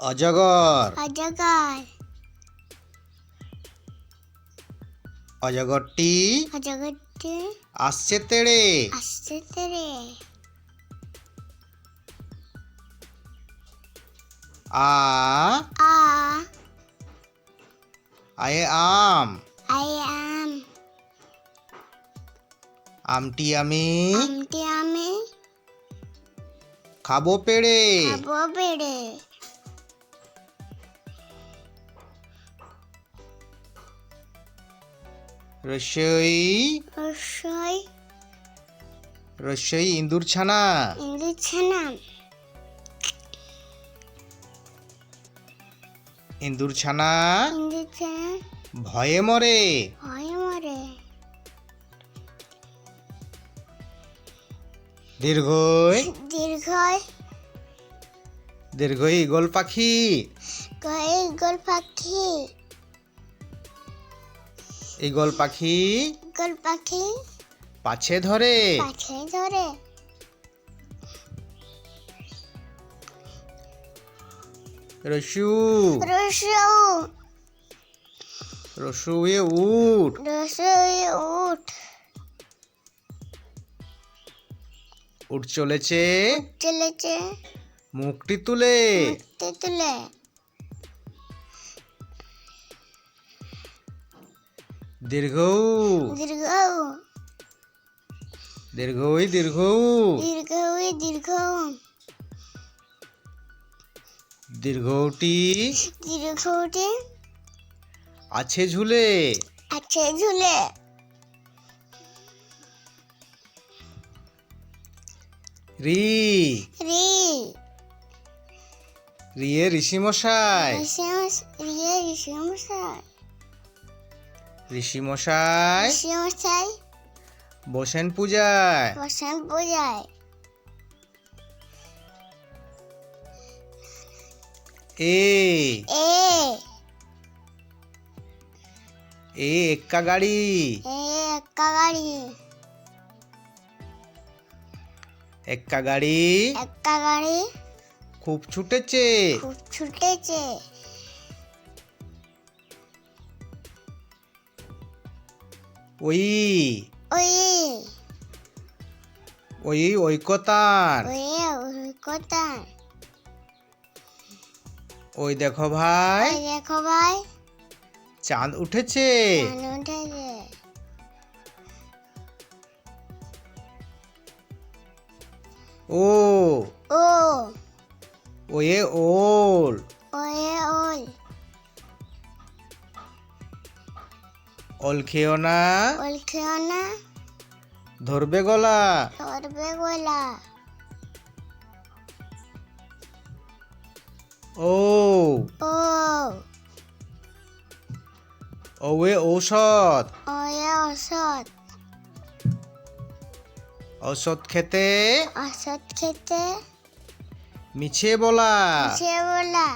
অজগর। অজগর। অজগরটি অজগরটি আসছে তেড়ে। আসছে তেড়ে। আ আ আয়ে আম। আয়ে আম। আমটি আমি আমটি আমি খাব পেড়ে। খাব পেড়ে। রসই। রসই। রসই ইন্দুর ছানা। ইন্দু ছানা। ইন্দুর ছানা ইন্দু ছানা। ভয়ে মরে। দীর্ঘই? দীর্ঘই। দীর্ঘই ইগল পাখি? গয়ে গোল পাখি। ইগল পাখি? গোল পাখি। পাছে ধরে? পাখে ধরে। রসু। রসু। রসুয়ে উঠ। রসই উঠ। উঠ চলেছে। চলেছে। মুখটি তুলে। তেতুলে দীর্ঘ। দীর্ঘ। দীর্ঘই দীর্ঘ। দীর্ঘ দীর্ঘ। দীর্ঘটি দীর্ঘটি আছে ঝুলে। আছে ঝুলে। রি। রি। রিয়ে ঋষিমশাই। ঋষিমশ রিয়ে ঋষিমশাই। ঋষিমশাই। ঋষিমশাই। বসেন পূজায়। বসন্ত পূজায়। এ। এ। এ এক্কা গাড়ি। এ একা গাড়ি। এক্কা গাড়ি। একা গাড়ি। খুব ছুটেছে। খুব ছুটেছে। ওই। ওই। ওই ঐকতান ওই কথা ওই দেখো ভাই। ওই দেখো ভাই। চাঁদ উঠেছে। ধান উঠেছে। ও। ও। ওয়ে ওল। ওয়ে ওই ওল খেও না। ওল খেও না। ধরবে গলা। ধরবে গোলা। ও। ও। ওয়ে ঔষধ। ওয়ে ওষুধ খেতে? ওষুধ খেতে। মিছে বলা। মিছে বলা।